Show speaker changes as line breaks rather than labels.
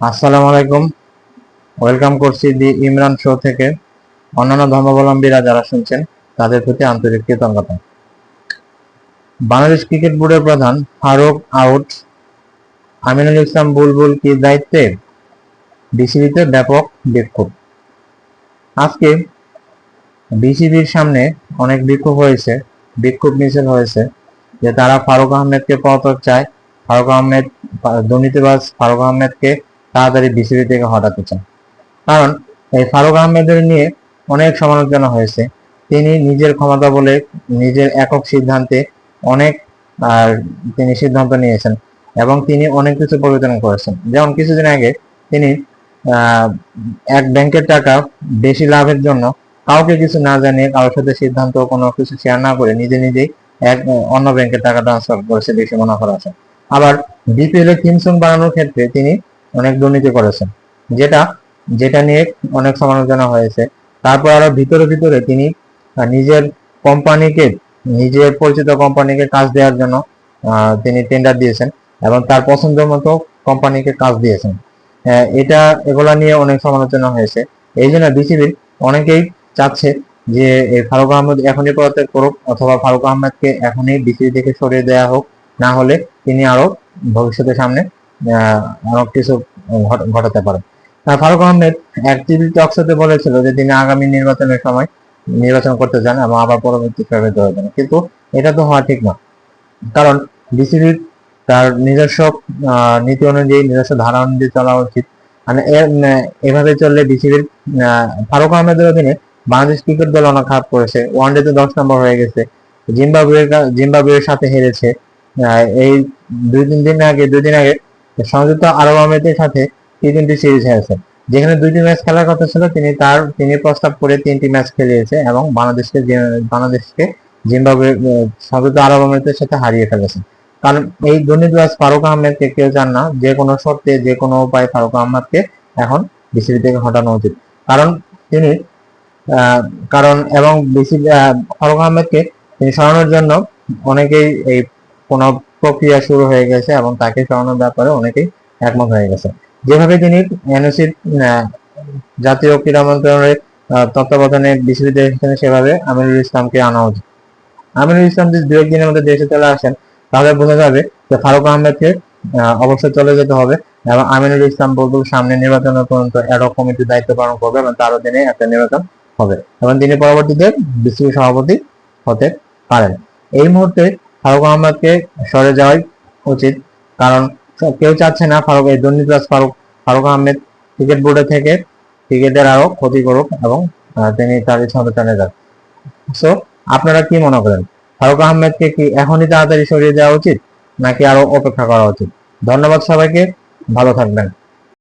আসসালামু আলাইকুম। ওয়েলকাম করছি দি ইমরান শো থেকে। অন্যান্য ধর্মাবলম্বীরা যারা শুনছেন, তাদের প্রতি আন্তরিক কৃতজ্ঞতা। বাংলাদেশ ক্রিকেট বোর্ডের প্রধান ফারুক আউট, আমিনুল ইসলাম বুলবুল কি দায়িত্বে? বিসিবিতে ব্যাপক বিক্ষোভ। আজকে বিসিবির সামনে অনেক বিক্ষোভ হয়েছে, বিক্ষোভ মিছিল হয়েছে, যে তারা ফারুক আহমেদকে পদত্যাগ চায়। ফারুক আহমেদ, দুর্নীতিবাজ ফারুক আহমেদকে তাড়াতাড়ি বিসিবি থেকে হটাতে চান। কারণ এই ফারুক আহমেদের নিয়ে অনেক সমালোচনা হয়েছে। তিনি নিজের ক্ষমতা বলে নিজের একক সিদ্ধান্তে অনেক, আর তিনি সিদ্ধান্ত নিয়েছেন এবং তিনি অনেক কিছু পরিবর্তন করেছেন। যেমন কিছুদিন আগে তিনি এক ব্যাংকের টাকা বেশি লাভের জন্য কাউকে কিছু না জানিয়ে কারোর সাথে সিদ্ধান্ত কোনো কিছু শেয়ার না করে নিজে নিজেই এক, অন্য ব্যাংকের টাকা ট্রান্সফার করেছে, বেশি মুনাফার আশা আবার বিপিএল থিম সং বানানোর ক্ষেত্রে তিনি অনেক দুর্নীতি করেছেন। যেটা যেটা নিয়ে অনেক সমালোচনা হয়েছে। তারপর আরও ভিতরে ভিতরে তিনি নিজের কোম্পানিকে, নিজের পরিচিত কোম্পানিকে কাজ দেওয়ার জন্য তিনি টেন্ডার দিয়েছেন এবং তার পছন্দ মতো কোম্পানিকে কাজ দিয়েছেন। এটা, এগুলা নিয়ে অনেক সমালোচনা হয়েছে। এই জন্য বিসিবির অনেকেই চাচ্ছে যে ফারুক আহমেদ এখনই পদত্যাগ করুক অথবা ফারুক আহমেদকে এখনই বিসিবি থেকে সরিয়ে দেওয়া হোক, না হলে তিনি আরও ভবিষ্যতে সামনে অনেক কিছু ঘট- ঘটাতে পারে। ফারুক আহমেদ এক টিভি টকশোতে বলেছিল যে তিনি আগামী নির্বাচনের সময় নির্বাচন করতে চান এবং আবার পরবর্তী ফেভারিট হয়ে যান কিন্তু এটা তো হওয়া ঠিক না। কারণ বিসিবি তার নিজস্ব নীতি অনুযায়ী নিজস্ব ধারা অনুযায়ী চলা উচিত। মানে উম, এভাবে চললে বিসিবির ফারুক আহমেদের অধীনে বাংলাদেশ ক্রিকেট দল অনেক খারাপ করেছে। ওয়ানডেতে দশ নম্বর হয়ে গেছে। জিম্বাবুয়ের জিম্বাবুয়ের সাথে হেরেছে। এই দুই তিন দিন আগে দুই দিন আগে সংযুক্ত আরব আমিরাতের সাথে টি টোয়েন্টি সিরিজ হয়েছে যেখানে দুইটি ম্যাচ খেলার কথা ছিল, তিনি তার, তিনি প্রস্তাব করে তিনটি ম্যাচ খেলিয়েছে এবং বাংলাদেশকে বাংলাদেশকে জিম্বাবুয়ে সংযুক্ত আরব আমিরাতের সাথে হারিয়ে ফেলেছে কারণ এই দুর্নীতিবাজ ফারুক আহমেদকে কেউ চান না, যে কোনো শর্তে, যে কোনো উপায়ে ফারুক আহমেদকে এখন বিসিবি থেকে হটানো উচিত। কারণ তিনি কারণ এবং বিসিবি ফারুক আহমেদকে তিনি সরানোর জন্য অনেকেই এই কোন প্রক্রিয়া শুরু হয়ে গেছে এবং তাকে সরানোর ব্যাপারে অনেকেই একমত হয়ে গেছে। যেভাবে তিনি এনওসি জাতীয় ক্রীড়া মন্ত্রণালয়ের তত্ত্বাবধানে এসেছেন সেভাবে আমিনুল ইসলামকে আনা উচিত। আমিনুল ইসলাম যদি দু একদিনের মধ্যে দেশে চলে আসেন তাহলে বোঝা যাবে যে ফারুক আহমেদকে আহ, অবশ্যই চলে যেতে হবে এবং আমিনুল ইসলাম বলব সামনে নির্বাচনের পর্যন্ত অ্যাডক কমিটির দায়িত্ব পালন করবে এবং তার অধীনে একটা নির্বাচন হবে এবং তিনি পরবর্তীতে বিসিবি সভাপতি হতে পারেন। এই মুহূর্তে ফারুক আহমেদকে সরে যাওয়াই উচিত। কারণ কেউ চাচ্ছে না ফারুক, এই দুর্নীতিবাজ ফারুক ফারুক আহমেদ ক্রিকেট বোর্ডে থেকে ক্রিকেটের আরও ক্ষতি করুক এবং তিনি তার চলে যান সো আপনারা কি মনে করেন? ফারুক আহমেদকে কি এখনই তাড়াতাড়ি সরিয়ে যাওয়া উচিত, নাকি আরও অপেক্ষা করা উচিত? ধন্যবাদ সবাইকে, ভালো থাকবেন।